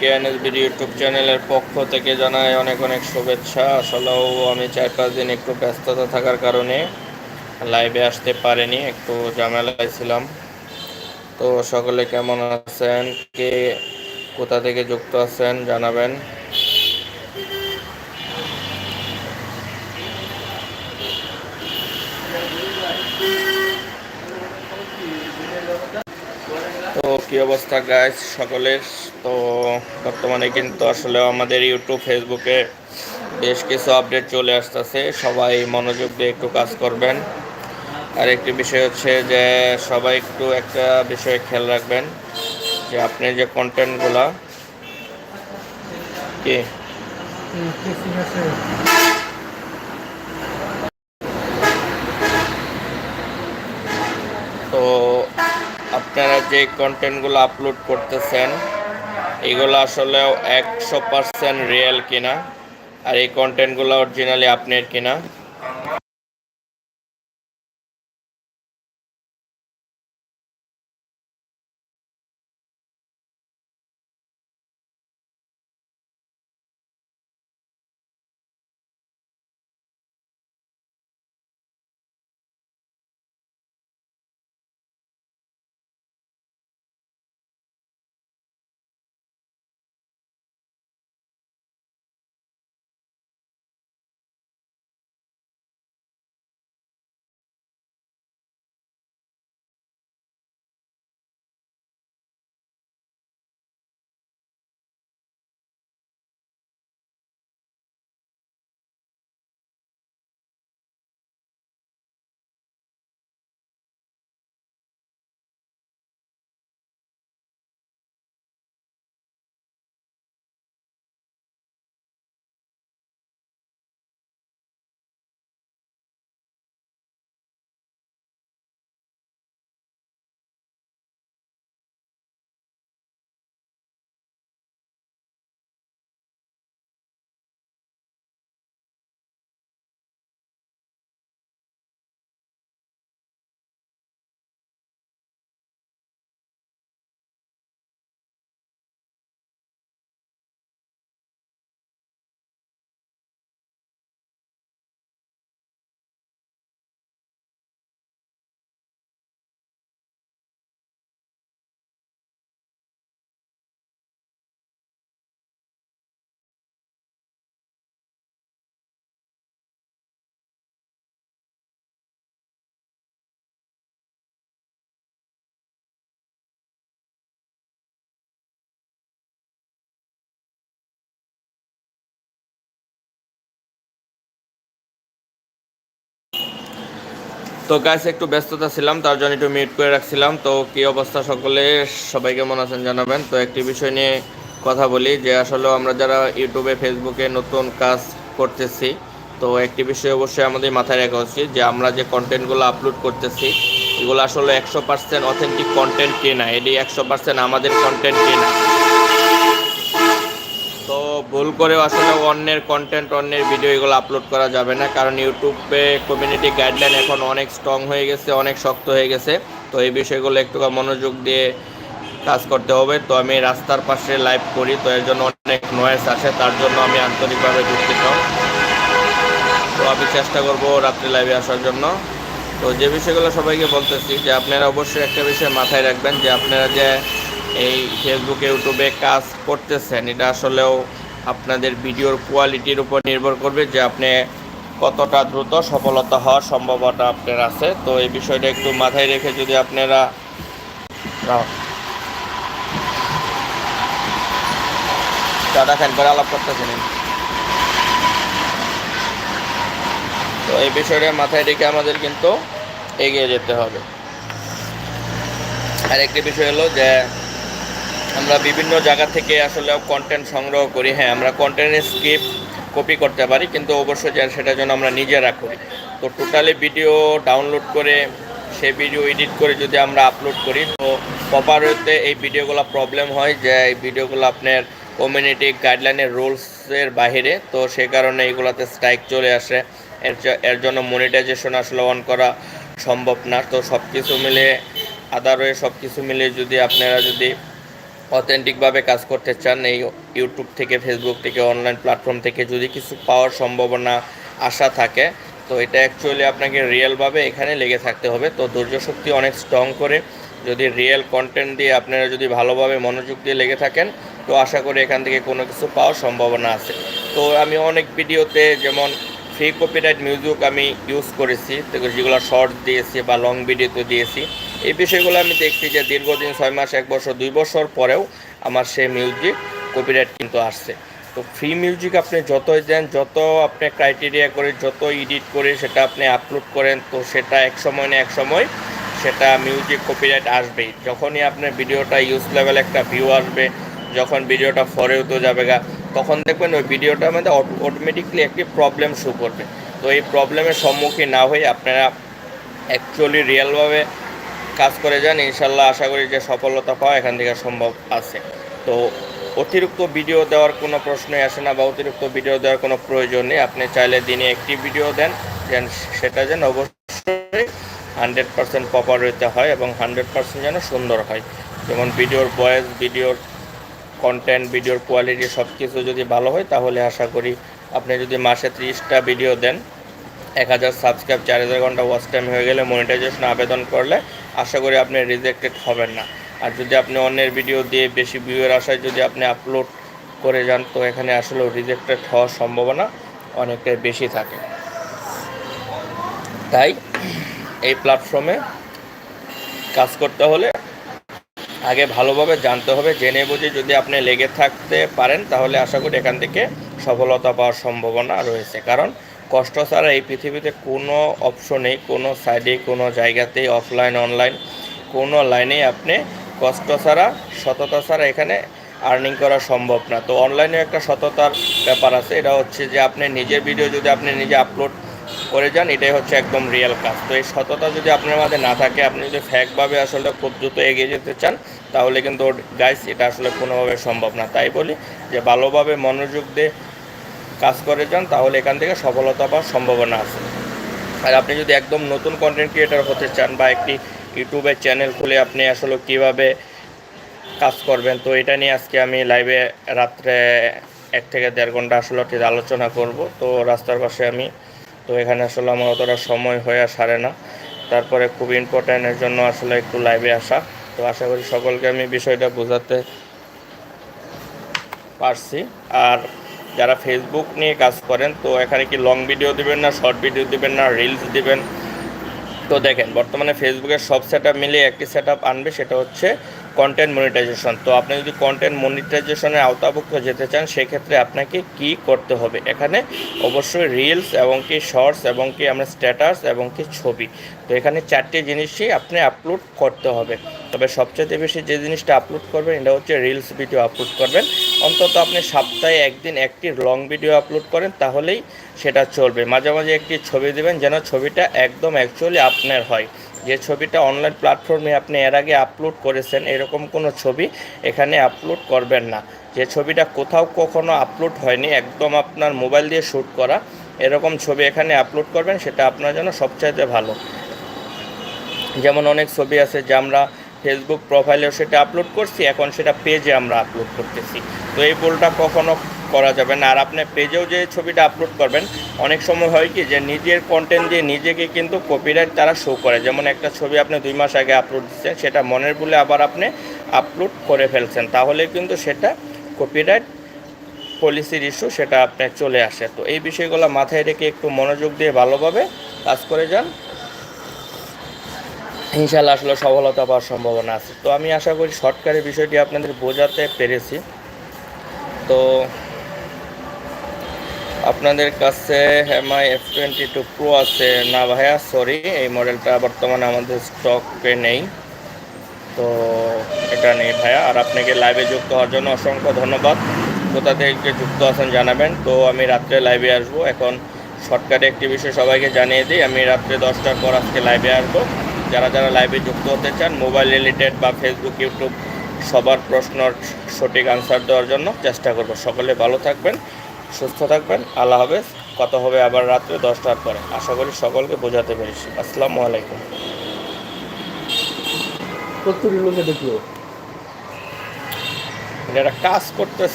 সবাইকে video YouTube চ্যানেলের পক্ষ থেকে জানাই অনেক অনেক শুভেচ্ছা। আসলেও আমি চার পাঁচ দিন একটু ব্যস্ততা থাকার কারণে লাইভে আসতে পারিনি, একটু ঝামেলায় ছিলাম। তো সকলে কেমন আছেন? কে কোথা থেকে যুক্ত আছেন জানাবেন। কি অবস্থা গাইস সকলের? তো বর্তমানে কিন্তু আসলে আমাদের ইউটিউব ফেসবুকে বেশ কিছু আপডেট চলে আসতেছে। সবাই মনোযোগ দিয়ে একটু কাজ করবেন। আর একটি বিষয় হচ্ছে যে, সবাই একটু একটা বিষয়ে খেয়াল রাখবেন যে, আপনি যে কন্টেন্টগুলা কি? তো আপনারা যে কন্টেন্টগুলো আপলোড করতেছেন, এগুলো আসলে একশো পার্সেন্ট রিয়েল কিনা, আর এই কন্টেন্টগুলো অরিজিনালি আপনার কিনা তো গাছ একটু ব্যস্ততা ছিলাম, তার জন্য একটু মিউট করে রাখছিলাম। তো কি অবস্থা সকলে? সবাই কেমন আছেন জানাবেন। তো একটি বিষয় নিয়ে কথা বলি, যে আসলে আমরা যারা ইউটিউবে, ফেসবুকে নতুন কাজ করতেছি, তো একটি বিষয় অবশ্যই আমাদের মাথায় রাখা উচিত, যে আমরা যে কন্টেন্টগুলো আপলোড করতেছি, এগুলো আসলে একশো পার্সেন্ট অথেন্টিক কন্টেন্ট কিনা? এটি একশো পার্সেন্ট আমাদের কন্টেন্ট কিনা? ভুল করেও আসলে অন্যের কন্টেন্ট অন্যের ভিডিও এগুলো আপলোড করা যাবে না। কারণ ইউটিউবে কমিউনিটি গাইডলাইন এখন অনেক স্ট্রং হয়ে গেছে, অনেক শক্ত হয়ে গেছে। তো এই বিষয়গুলো একটু মনোযোগ দিয়ে কাজ করতে হবে। তো আমি রাস্তার পাশে লাইভ করি, তো এর জন্য অনেক নয়েস আসে, তার জন্য আমি আন্তরিকভাবে দুঃখিত। তো আমি চেষ্টা করব রাত্রি লাইভে আসার জন্য। তো যে বিষয়গুলো সবাইকে বলতেছি যে আপনারা অবশ্যই একটা বিষয় মাথায় রাখবেন যে আপনারা যে এই ফেসবুকে ইউটিউবে কাজ করতেছেন, এটা আসলেও আপনাদের ভিডিওর কোয়ালিটির উপর নির্ভর করবে যে আপনি কতটা দ্রুত সফলতা হওয়ার সম্ভাবনা আপনার আছে। তো এই বিষয়টা একটু মাথায় রেখে যদি আপনারা চাটা খান করে আলাপ করতেছেন তো এই বিষয়টা মাথায় রেখে আমাদের কিন্তু এগিয়ে যেতে হবে। আর একটি বিষয় হলো যে আমরা বিভিন্ন জায়গা থেকে আসলে কন্টেন্ট সংগ্রহ করি। হ্যাঁ আমরা কন্টেন্টের স্ক্রিপ্ট কপি করতে পারি, কিন্তু অবশ্যই সেটার জন্য আমরা নিজেরা করি তো টোটালি ভিডিও ডাউনলোড করে সে ভিডিও এডিট করে যদি আমরা আপলোড করি, তো প্রপার ওয়েতে এই ভিডিওগুলো প্রবলেম হয় যে এই ভিডিওগুলো আপনার কমিউনিটি গাইডলাইনের রুলসের বাহিরে, তো সে কারণে এইগুলোতে স্ট্রাইক চলে আসে। এর এর জন্য মনিটাইজেশন আসলে অন করা সম্ভব না। তো সব কিছু মিলে আদার ওয়ে সব কিছু মিলে যদি আপনারা যদি অথেন্টিকভাবে কাজ করতে চান এই ইউটিউব থেকে, ফেসবুক থেকে, অনলাইন প্ল্যাটফর্ম থেকে, যদি কিছু পাওয়ার সম্ভাবনা, আশা থাকে, তো এটা অ্যাকচুয়ালি আপনাকে রিয়েলভাবে এখানে লেগে থাকতে হবে। তো ধৈর্য শক্তি অনেক স্ট্রং করে যদি রিয়েল কন্টেন্ট দিয়ে আপনারা যদি ভালোভাবে মনোযোগ দিয়ে লেগে থাকেন, তো আশা করি এখান থেকে কোনো কিছু পাওয়ার সম্ভাবনা আছে। তো আমি অনেক ভিডিওতে যেমন ফ্রি কপিরাইট মিউজিক আমি ইউজ করেছি যেগুলো শর্ট দিয়েছি বা লং ভিডিওতে দিয়েছি এই বিষয়গুলো আমি দেখছি যে দীর্ঘদিন ছয় মাস, এক বছর, দুই বছর পরেও আমার সেই মিউজিক কপিরাইট কিন্তু আসছে। তো ফ্রি মিউজিক আপনি যতই দেন, যত আপনি ক্রাইটেরিয়া করে, যত এডিট করে সেটা আপনি আপলোড করেন, তো সেটা এক সময় না এক সময় সেটা মিউজিক কপিরাইট আসবেই। যখনই আপনার ভিডিওটা ইউজ লেভেল একটা ভিউ আসবে, যখন ভিডিওটা ফরেও তো যাবে গা, তখন দেখবেন ওই ভিডিওটার মধ্যে অটোমেটিকলি একটি প্রবলেম শো করবে। তো এই প্রবলেমের সম্মুখীন না হয়ে আপনারা অ্যাকচুয়ালি রিয়েলভাবে কাজ করে যান, ইনশাল্লাহ আশা করি যে সফলতা পাওয়া এখান থেকে সম্ভব আছে। তো অতিরিক্ত ভিডিও দেওয়ার কোনো প্রশ্নই আসে না বা অতিরিক্ত ভিডিও দেওয়ার কোনো প্রয়োজন নেই। আপনি চাইলে দিনে একটি ভিডিও দেন, যেন সেটা যেন অবশ্যই হান্ড্রেড পার্সেন্ট প্রপার হইতে হয় এবং হান্ড্রেড পার্সেন্ট যেন সুন্দর হয়। যেমন ভিডিওর ভয়েস ভিডিওর কন্টেন্ট ভিডিওর কোয়ালিটি সব কিছু যদি ভালো হয়, তাহলে আশা করি আপনি যদি মাসে ত্রিশটা ভিডিও দেন, এক হাজার সাবস্ক্রাইব চার হাজার ঘণ্টা ওয়াচ টাইম হয়ে গেলে মনিটাইজেশন আবেদন করলে আশা করি আপনি রিজেক্টেড হবেন না। আর যদি আপনি অন্যের ভিডিও দিয়ে বেশি ভিউয়ের আশায় যদি আপনি আপলোড করে যান, তো এখানে আসলে রিজেক্টেড হওয়ার সম্ভাবনা অনেকটাই বেশি থাকে। তাই এই প্ল্যাটফর্মে কাজ করতে হলে আগে ভালোভাবে জানতে হবে, জেনে বুঝে যদি আপনি লেগে থাকতে পারেন, তাহলে আশা করি এখান থেকে সফলতা পাওয়ার সম্ভাবনা রয়েছে। কারণ কষ্ট ছাড়া এই পৃথিবীতে কোনো অপশনেই কোনো সাইডে কোনো জায়গাতেই অফলাইন অনলাইন কোনো লাইনেই আপনি কষ্ট ছাড়া, সততা ছাড়া এখানে আর্নিং করা সম্ভব না। তো অনলাইনে একটা সততার ব্যাপার আছে, এটা হচ্ছে যে আপনি নিজের ভিডিও যদি আপনি নিজে আপলোড করে যান, এটাই হচ্ছে একদম রিয়েল কাজ। তো এই সততা যদি আপনার মাঝে না থাকে, আপনি যদি ফ্যাকভাবে আসলে খুব দ্রুত এগিয়ে যেতে চান, তাহলে কিন্তু গাইস এটা আসলে কোনোভাবে সম্ভব না। তাই বলি যে ভালোভাবে মনোযোগ দিয়ে কাজ করে যান, তাহলে এখান থেকে সফলতা পাওয়ার সম্ভাবনা আছে। আর আপনি যদি একদম নতুন কন্টেন্ট ক্রিয়েটার হতে চান বা একটি ইউটিউবের চ্যানেল খুলে আপনি আসলে কীভাবে কাজ করবেন, তো এটা নিয়ে আজকে আমি লাইভে রাত্রে এক থেকে দেড় ঘণ্টা আসলে ঠিক আলোচনা করব। তো রাস্তার পাশে আমি, তো এখানে আসলে আমার অতটা সময় হয়ে সারে না। তারপরে খুব ইম্পর্ট্যান্টের জন্য আসলে একটু লাইভে আসা। তো আশা করি সকলকে আমি বিষয়টা বোঝাতে পারছি। আর যারা ফেসবুক নিয়ে কাজ করেন, তো এখানে কি লং ভিডিও দেবেন না শর্ট ভিডিও দেবেন না রিলস দেবেন? তো দেখেন, বর্তমানে ফেসবুকের সব সেট মিলে একটি সেট আনবে, সেটা হচ্ছে কন্টেন্ট মনিটাইজেশন তো আপনি যদি কন্টেন্ট মনিটাইজেশনের আওতাভুক্ত যেতে চান, সেক্ষেত্রে আপনাকে কি করতে হবে? এখানে অবশ্যই রিলস এবং কি শর্টস এবং কি আমরা স্ট্যাটাস এবং কি ছবি। তো এখানে চারটি জিনিসই আপনি আপলোড করতে হবে। তবে সবচেয়ে বেশি যে জিনিসটা আপলোড করবেন, এটা হচ্ছে রিলস ভিডিও আপলোড করবেন। অন্তত আপনি সপ্তাহে একদিন একটি লং ভিডিও আপলোড করেন, তাহলেই সেটা চলবে। মাঝে মাঝে একটি ছবি দেবেন, যেন ছবিটা একদম অ্যাকচুয়ালি আপনার হয়। যে ছবিটা অনলাইন প্ল্যাটফর্মে আপনি এর আগে আপলোড করেছেন, এরকম কোনো ছবি এখানে আপলোড করবেন না। যে ছবিটা কোথাও কখনো আপলোড হয়নি, একদম আপনার মোবাইল দিয়ে শ্যুট করা, এরকম ছবি এখানে আপলোড করবেন, সেটা আপনার জন্য সবচাইতে ভালো। যেমন অনেক ছবি আছে যে আমরা ফেসবুক প্রোফাইলেও সেটা আপলোড করছি, এখন সেটা পেজে আমরা আপলোড করতেছি। তো এই ভুলটা কখনো করা যাবে না। আর আপনি পেজেও যে ছবিটা আপলোড করবেন, অনেক সময় হয় কি যে নিজের কন্টেন্ট দিয়ে নিজেকে কিন্তু কপিরাইট তারা শো করে। যেমন একটা ছবি আপনি দুই মাস আগে আপলোড দিচ্ছেন, সেটা মনের বলে আবার আপনি আপলোড করে ফেলছেন। তাহলে কিন্তু সেটা কপিরাইট পলিসির ইস্যু সেটা আপনার চলে আসে। তো এই বিষয়গুলো মাথায় রেখে একটু মনোযোগ দিয়ে ভালোভাবে কাজ করে যান। ইনশাল্লাহ আসলে সফলতা পাওয়ার সম্ভাবনা আছে। তো আমি আশা করি শর্টকারের বিষয়টি আপনাদের বোঝাতে পেরেছি। তো আপনাদের কাছে MI F twenty two pro আছে না ভাইয়া? সরি এই মডেলটা বর্তমানে আমাদের স্টকে নেই। তো এটা নেই ভাইয়া, আর আপনাকে লাইভে যুক্ত হওয়ার জন্য অসংখ্য ধন্যবাদ। কোথা থেকে যুক্ত আছেন জানাবেন। তো আমি রাত্রে লাইভে আসব। এখন শর্টকাটে একটি বিষয় সবাইকে জানিয়ে দিই, আমি রাত্রে দশটার পর আজকে লাইভে আসব। যারা যারা লাইভে যুক্ত হতে চান মোবাইল রিলেটেড বা ফেসবুক ইউটিউব সবার প্রশ্নর সঠিক আনসার দেওয়ার জন্য চেষ্টা করব। সকলে ভালো থাকবেন। সুস্থ থাকবেন আল্লাহ হাফেজ। কথা হবে আবার রাত্রে দশটার পরে। আশা করি সকলকে বোঝাতে পেরেছি। আসসালামু আলাইকুম। প্রত্যেক লোকে দেখল। এটা একটা কাজ করতেছে